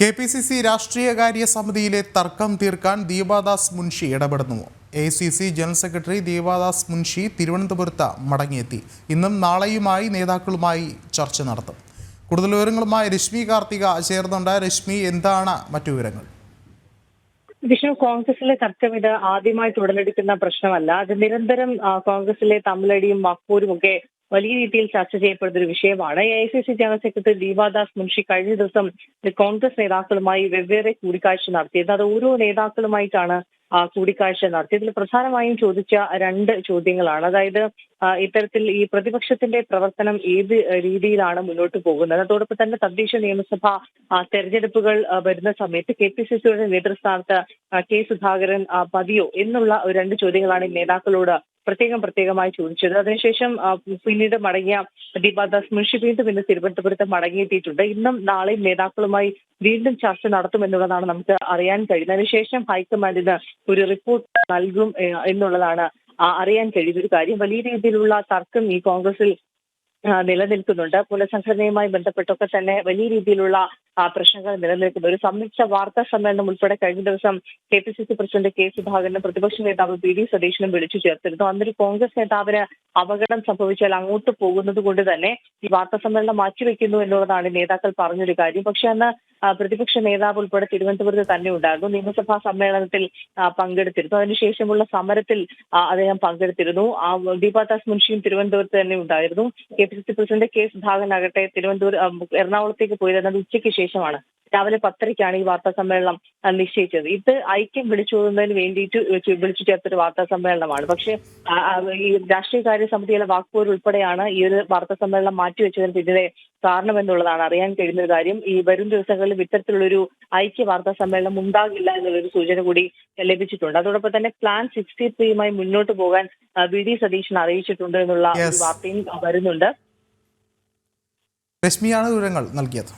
K P C C രാഷ്ട്രീയകാര്യ സമിതിയിലെ തർക്കം തീർക്കാൻ ദീപാദാസ് മുൻഷി ഇടപെടുന്നു. A C C general secretary Deepa Das Munshi തിരുവനന്തപുരത്ത് മടങ്ങിയെത്തി. ഇന്നും നാളെയുമായി നേതാക്കളുമായി ചർച്ച നടത്തും. കൂടുതൽ വിവരങ്ങളുമായി രശ്മി കാർത്തിക ചേർന്നുണ്ട്. രശ്മി എന്താണ് മറ്റു വിവരങ്ങൾ? വിഷ്ണു കോൺഗ്രസിലെ തർക്കം ഇത് ആദ്യമായിട്ട് ഉടലെടുക്കുന്ന പ്രശ്നമല്ല. അത് നിരന്തരം കോൺഗ്രസിലെ തമ്മിലടിയും വാക്കൂരും ഒക്കെ വലിയ രീതിയിൽ ചർച്ച ചെയ്യപ്പെടുന്ന ഒരു വിഷയമാണ്. A I C C general secretary Deepa Das Munshi കഴിഞ്ഞ ദിവസം കോൺഗ്രസ് നേതാക്കളുമായി വെവ്വേറെ കൂടിക്കാഴ്ച നടത്തിയത്. അത് ഓരോ നേതാക്കളുമായിട്ടാണ് കൂടിക്കാഴ്ച നടത്തിയത്. ഇതിൽ പ്രധാനമായും ചോദിച്ച രണ്ട് ചോദ്യങ്ങളാണ്. അതായത് ഇത്തരത്തിൽ ഈ പ്രതിപക്ഷത്തിന്റെ പ്രവർത്തനം ഏത് രീതിയിലാണ് മുന്നോട്ട് പോകുന്നത്? അതോടൊപ്പം തന്നെ തദ്ദേശ നിയമസഭ തെരഞ്ഞെടുപ്പുകൾ വരുന്ന സമയത്ത് കെ പി സി സിയുടെ നേതൃസ്ഥാനത്ത് കെ സുധാകരൻ പതിയോ എന്നുള്ള രണ്ട് ചോദ്യങ്ങളാണ് നേതാക്കളോട് പ്രത്യേകം പ്രത്യേകമായി ചോദിച്ചത്. അതിനുശേഷം പിന്നീട് മടങ്ങിയ ദീപാദാസ് മുൻഷി വീണ്ടും ഇന്ന് തിരുവനന്തപുരത്ത് മടങ്ങിയെത്തിയിട്ടുണ്ട്. ഇന്നും നാളെയും നേതാക്കളുമായി വീണ്ടും ചർച്ച നടത്തുമെന്നുള്ളതാണ് നമുക്ക് അറിയാൻ കഴിയുന്നത്. അതിനുശേഷം ഹൈക്കമാൻഡിന് ഒരു റിപ്പോർട്ട് നൽകും എന്നുള്ളതാണ് അറിയാൻ കഴിയുന്ന ഒരു കാര്യം. വലിയ രീതിയിലുള്ള തർക്കം ഈ കോൺഗ്രസിൽ നിലനിൽക്കുന്നുണ്ട്. പുനഃസംഘടനയുമായി ബന്ധപ്പെട്ടൊക്കെ തന്നെ വലിയ രീതിയിലുള്ള പ്രശ്നങ്ങൾ നിലനിൽക്കുന്നത് ഒരു സംയുക്ത വാർത്താ സമ്മേളനം ഉൾപ്പെടെ കഴിഞ്ഞ ദിവസം K P C C president K സുധാകരനും പ്രതിപക്ഷ നേതാവ് പി ഡി സതീശനും വിളിച്ചു ചേർത്തിരുന്നു. അന്നൊരു കോൺഗ്രസ് നേതാവിന് അപകടം സംഭവിച്ചാൽ അങ്ങോട്ട് പോകുന്നത് കൊണ്ട് തന്നെ ഈ വാർത്താ സമ്മേളനം മാറ്റിവെക്കുന്നു എന്നുള്ളതാണ് നേതാക്കൾ പറഞ്ഞൊരു കാര്യം. പക്ഷെ അന്ന് പ്രതിപക്ഷ നേതാവ് ഉൾപ്പെടെ തിരുവനന്തപുരത്ത് തന്നെ ഉണ്ടായിരുന്നു. നിയമസഭാ സമ്മേളനത്തിൽ പങ്കെടുത്തിരുന്നു. അതിനുശേഷമുള്ള സമരത്തിൽ അദ്ദേഹം പങ്കെടുത്തിരുന്നു. ആ, ദീപാദാസ് മുൻഷിയും തിരുവനന്തപുരത്ത് തന്നെ ഉണ്ടായിരുന്നു. K P C C president K Sudhakaran ആകട്ടെ തിരുവനന്തപുരം എറണാകുളത്തേക്ക് പോയിരുന്നത് ഉച്ചയ്ക്ക് ശേഷമാണ്. രാവിലെ പത്തരയ്ക്കാണ് ഈ വാർത്താ സമ്മേളനം നിശ്ചയിച്ചത്. ഇത് ഐക്യം വിളിച്ചോതുന്നതിന് വേണ്ടിയിട്ട് വിളിച്ചു ചേർത്തൊരു വാർത്താ സമ്മേളനമാണ്. പക്ഷെ ഈ രാഷ്ട്രീയ കാര്യ രാഷ്ട്രീയകാര്യ സമിതിയിലെ വാക്പോർ ഉൾപ്പെടെയാണ് ഈ ഒരു വാർത്താ സമ്മേളനം മാറ്റിവെച്ചതിന് പിന്നിലെ കാരണമെന്നുള്ളതാണ് അറിയാൻ കഴിയുന്ന ഒരു കാര്യം. ഈ വരും ദിവസങ്ങളിൽ ഇത്തരത്തിലുള്ളൊരു ഐക്യ വാർത്താ സമ്മേളനം ഉണ്ടാകില്ല എന്നുള്ളൊരു സൂചന കൂടി ലഭിച്ചിട്ടുണ്ട്. അതോടൊപ്പം തന്നെ പ്ലാൻ സിക്സ്റ്റി ത്രീയുമായി മുന്നോട്ട് പോകാൻ വി ഡി സതീശൻ അറിയിച്ചിട്ടുണ്ട് എന്നുള്ള ഒരു. വാർത്തയും വരുന്നുണ്ട്. രശ്മിയാണ് വിവരങ്ങൾ നൽകിയത്.